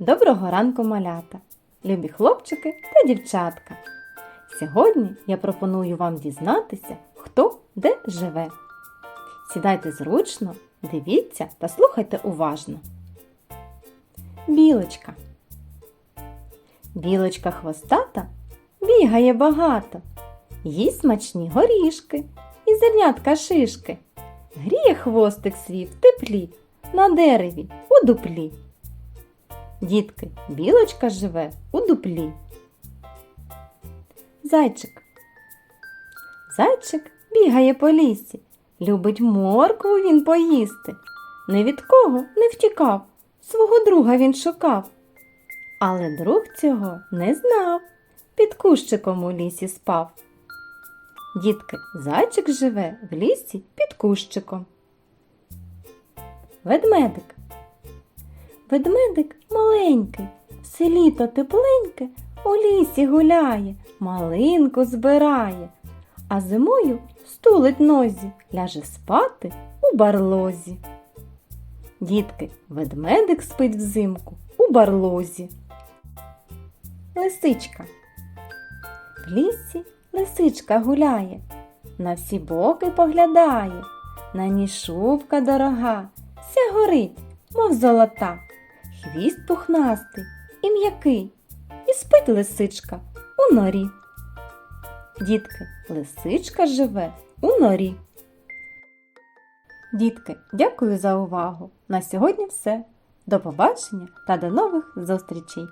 Доброго ранку, малята, любі хлопчики та дівчатка. Сьогодні я пропоную вам дізнатися, хто де живе. Сідайте зручно, дивіться та слухайте уважно. Білочка. Білочка хвостата бігає багато, їсть смачні горішки і зернятка шишки. Гріє хвостик свій в теплі на дереві у дуплі. Дітки, білочка живе у дуплі. Зайчик. Зайчик бігає по лісі, любить моркву він поїсти. Ні від кого не втікав, свого друга він шукав. Але друг цього не знав, під кущиком у лісі спав. Дітки, зайчик живе в лісі під кущиком. Ведмедик. Ведмедик маленький, все літо тепленьке, у лісі гуляє, малинку збирає, а зимою стулить нозі, ляже спати у барлозі. Дітки, ведмедик спить взимку у барлозі. Лисичка. В лісі лисичка гуляє, на всі боки поглядає, на ній шубка дорога, вся горить, мов золота, хвіст пухнастий і м'який, і спить лисичка у норі. Дітки, лисичка живе у норі. Дітки, дякую за увагу. На сьогодні все. До побачення та до нових зустрічей!